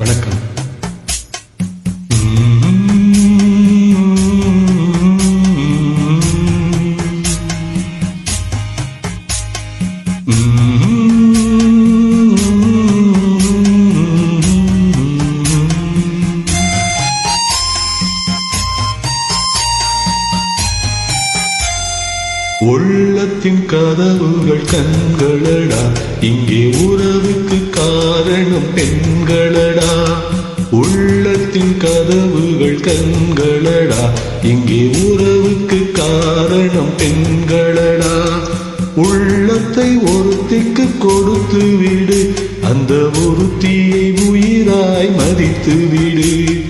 வணக்கம் உள்ளத்தின் கதவுகள் கண்களடா. இங்கே உறவுக்கு காரணம் பெண்களடா. உள்ளத்தின் கதவுகள் கண்களடா. இங்கே உறவுக்கு காரணம் பெண்களடா. உள்ளத்தை ஒருத்திக்கு கொடுத்து விடு. அந்த ஒருத்தியை உயிராய் மதித்து விடு.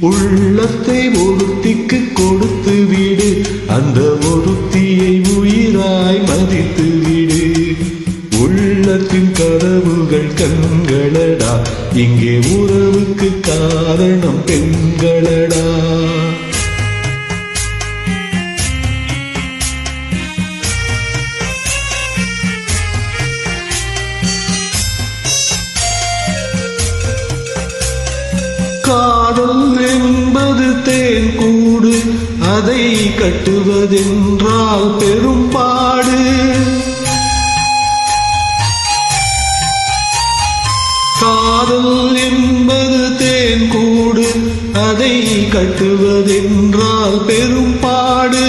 உள்ளத்தை ஒரு ஒருத்தியை உயிராய் மதித்து விடு. உள்ளத்தின் கதவுகள் கண்களடா. இங்கே உறவுக்கு காரணம் பெண்களடா. காதல் என்பது அதை கட்டுவதென்றால் பெரும்பாடு காதல் என்பது தேன் கூடு அதை கட்டுவதென்றால் பெரும்பாடு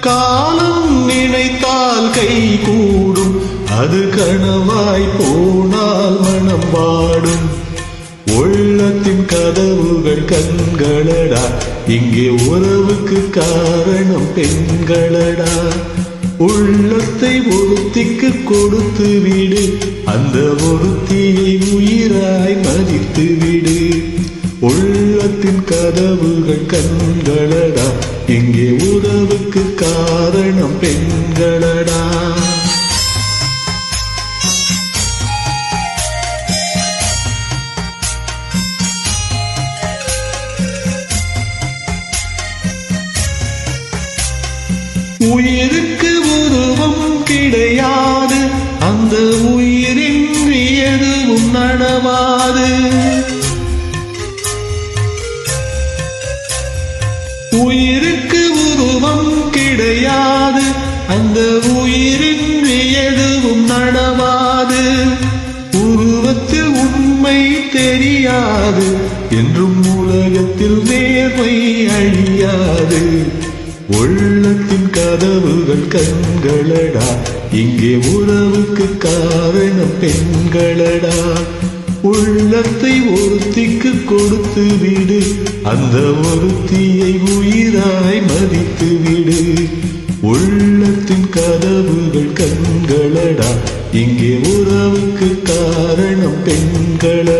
காலம் நினைத்தால் கை கூடும் அது கனவாய் போனால் உள்ளத்தின் கதவுகள் கண்களடா. இங்கே உறவுக்கு காரணம் பெண்களடா. உள்ளத்தை ஒருத்திக்கு கொடுத்து விடு. அந்த ஒருத்தியை உயிராய் மதித்து விடு. உள்ளத்தின் கதவுகள் கண்களடா. இங்கே உறவுக்கு காரணம் பெண்களடா. உயிருக்கு உருவம் கிடையாது. அந்த உயிரின் எதுவும் நடவாது உயிருக்கு உருவம் கிடையாது. அந்த உயிரின் எதுவும் நடவாது உருவத்தில் உண்மை தெரியாது. என்றும் உலகத்தில் நேர்மை அழியாது. உள்ளத்தின் கதவுகள் கண்களடா. இங்கே உறவுக்கு காரணம் பெண்களடா. உள்ளத்தை ஒருத்திக்கு கொடுத்து விடு. அந்த ஒருத்தியை உயிராய் மதித்து விடு. உள்ளத்தின் கதவுகள் கண்களடா. இங்கே உறவுக்கு காரணம் பெண்களடா.